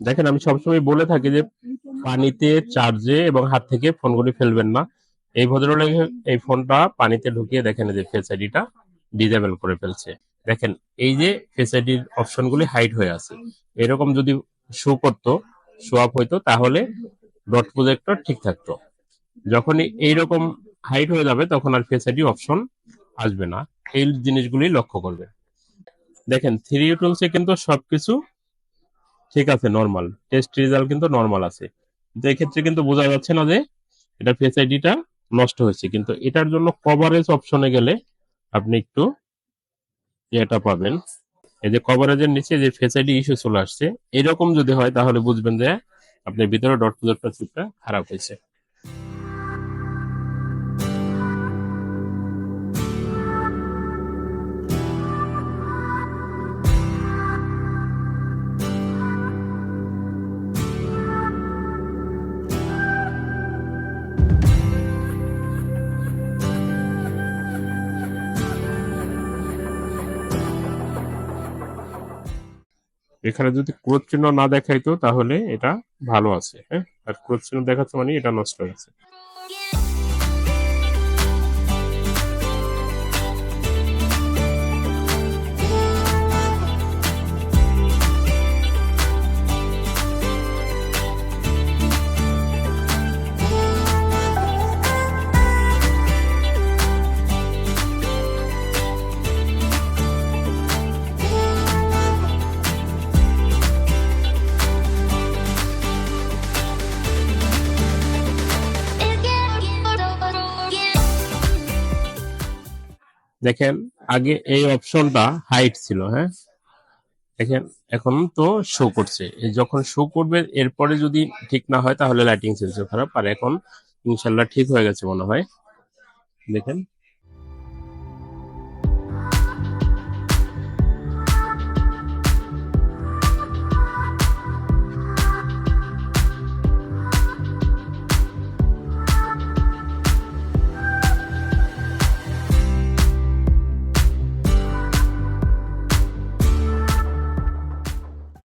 দেখেন, আমি সবসময় বলে থাকি যে পানিতে চার্জে এবং হাত থেকে ফোনগুলি ফেলবেন না। এই ভদ্রলোক এই ফোনটা পানিতে ঢুকিয়ে দেখেন যে ফেস আইডিটা ডিজেবল করে ফেলছে। দেখেন, এই যে ফেস আইডির অপশনগুলি হাইড হয়ে আছে। এরকম যদি শো করতো শো আপ হইতো, তাহলে ডট প্রজেক্টর ঠিক থাকতো। যখনই এইরকম হাইট হয়ে যাবে, তখন আর ফেস আইডি অপশন আসবে না। এই জিনিসগুলি লক্ষ্য করবে। দেখেন থ্রি টুলসে কিন্তু সবকিছু ঠিক আছে নর্মাল টেস্ট রেজাল্ট কিন্তু নর্মাল আছে। কিন্তু এক্ষেত্রে কিন্তু বোঝা যাচ্ছে না যে এটা ফেস আইডিটা নষ্ট হয়েছে। কিন্তু এটার জন্য কভারেজ অপশনে গেলে আপনি একটু এটা পাবেন। এই যে কভারেজের নিচে যে ফেস আইডি ইস্যু চলে আসছে, এরকম যদি হয় তাহলে বুঝবেন যে আপনার ভিতরে ডট প্রজেক্টটা খারাপ হয়েছে। এখানে যদি ক্রোধ চিহ্ন না দেখাইতো, তাহলে এটা ভালো আছে হ্যাঁ? আর ক্রোধ চিহ্ন দেখাচ্ছে মানে এটা নষ্ট হয়ে দেখেন, আগে এই অপশনটা হাইট ছিল হ্যাঁ? দেখেন, এখন তো শো করছে। যখন শো করবে, এরপরে যদি ঠিক না হয়, তাহলে লাইটিং সেন্সর খারাপ আর এখন ইনশাল্লাহ ঠিক হয়ে গেছে মনে হয়। দেখেন।